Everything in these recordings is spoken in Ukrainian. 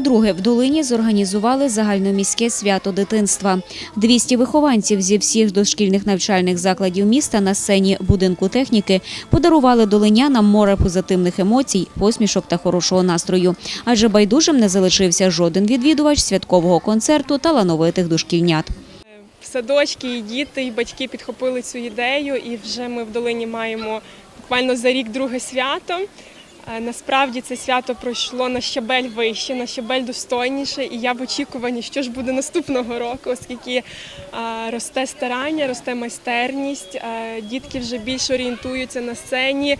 Удруге в долині зорганізували загальноміське свято дитинства. 200 вихованців зі всіх дошкільних навчальних закладів міста на сцені будинку техніки подарували долинянам море позитивних емоцій, посмішок та хорошого настрою. Адже байдужим не залишився жоден відвідувач святкового концерту талановитих дошкільнят. садочки, і діти, і батьки підхопили цю ідею, і вже ми в долині маємо буквально за рік друге свято. Е, Насправді це свято пройшло на щабель вище, на щабель достойніше, і я в очікуванні, що ж буде наступного року, оскільки е, росте старання, росте майстерність, е, дітки вже більше орієнтуються на сцені.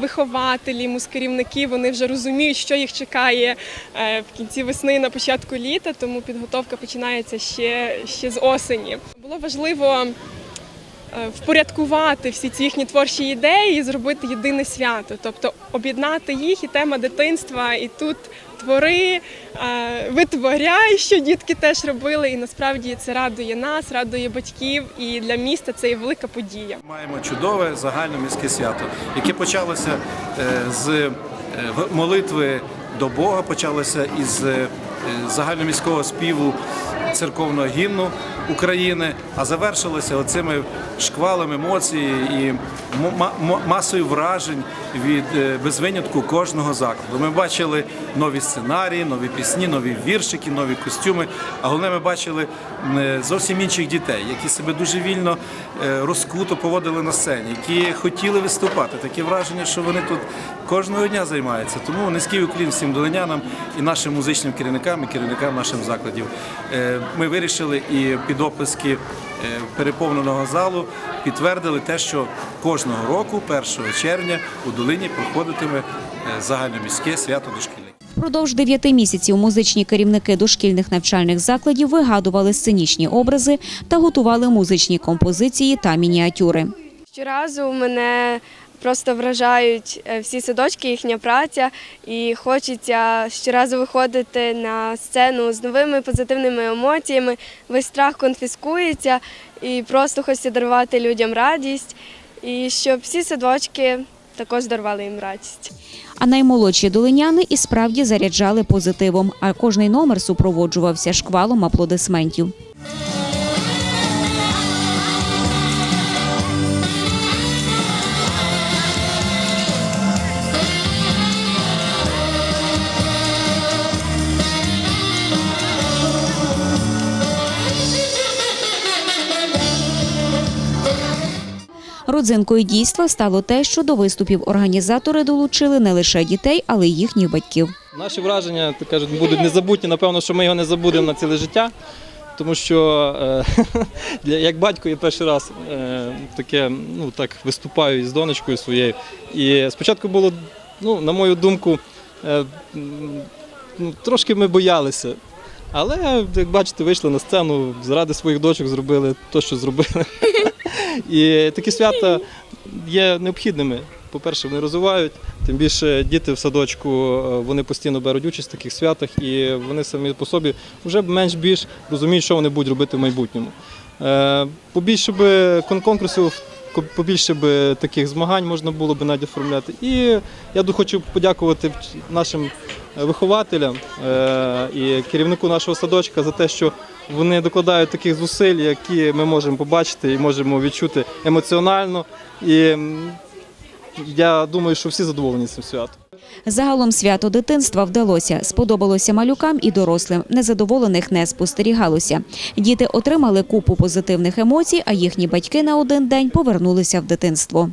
Вихователі, мускерівники вони вже розуміють, що їх чекає в кінці весни, на початку літа, тому підготовка починається ще, ще з осені. Було важливо впорядкувати всі ці їхні творчі ідеї і зробити єдине свято, тобто об'єднати їх і тема дитинства, і тут твори, е, витворяй, що дітки теж робили. І насправді це радує нас, радує батьків, і для міста це є велика подія. Маємо чудове загальноміське свято, яке почалося е, з е, молитви до Бога, почалося із е, загальноміського співу церковного гімну України, а завершилося оцими шквалом емоцій і масою вражень від е, без винятку кожного закладу. Ми бачили нові сценарії, нові пісні, нові віршики, нові костюми. А головне, ми бачили е, зовсім інших дітей, які себе дуже вільно е, розкуто поводили на сцені, які хотіли виступати. Таке враження, що вони тут кожного дня займаються. Тому низький уклін всім долинянам і нашим музичним керівникам і керівникам наших закладів. Ми вирішили і під оплески е, переповненого залу підтвердили те, що кожного року, 1 червня, у долині проходитиме е, загальноміське свято дошкільних. Впродовж дев'яти місяців музичні керівники дошкільних навчальних закладів вигадували сценічні образи та готували музичні композиції та мініатюри. Щоразу мене просто вражають е, всі садочки, їхня праця, і хочеться щоразу виходити на сцену з новими позитивними емоціями. Весь страх конфіскується, і просто хочеться дарувати людям радість, і щоб всі садочки також дарували їм радість. А наймолодші долиняни і справді заряджали позитивом, а кожний номер супроводжувався шквалом аплодисментів. Родзинкою дійства стало те, що до виступів організатори долучили не лише дітей, але й їхніх батьків. Наші враження, кажуть, будуть незабутні. Напевно, що ми його не забудемо на ціле життя. Тому що е, як батько я перший раз е, таке, ну так виступаю із донечкою своєю. І спочатку було, ну, на мою думку, е, ну, трошки ми боялися. Але, як бачите, вийшли на сцену, заради своїх дочок зробили те, що зробили. І такі свята є необхідними. По-перше, вони розвивають, тим більше діти в садочку е, вони постійно беруть участь в таких святах, і вони самі по собі вже менш-більш розуміють, що вони будуть робити в майбутньому. Е, Побільше би конкурсів, побільше би таких змагань можна було б навіть оформляти. І я хочу подякувати нашим вихователям е, і керівнику нашого садочка за те, що вони докладають таких зусиль, які ми можемо побачити і можемо відчути емоціонально. І я думаю, що всі задоволені цим святом. Загалом свято дитинства вдалося. Сподобалося малюкам і дорослим. Незадоволених не спостерігалося. Діти отримали купу позитивних емоцій, а їхні батьки на один день повернулися в дитинство.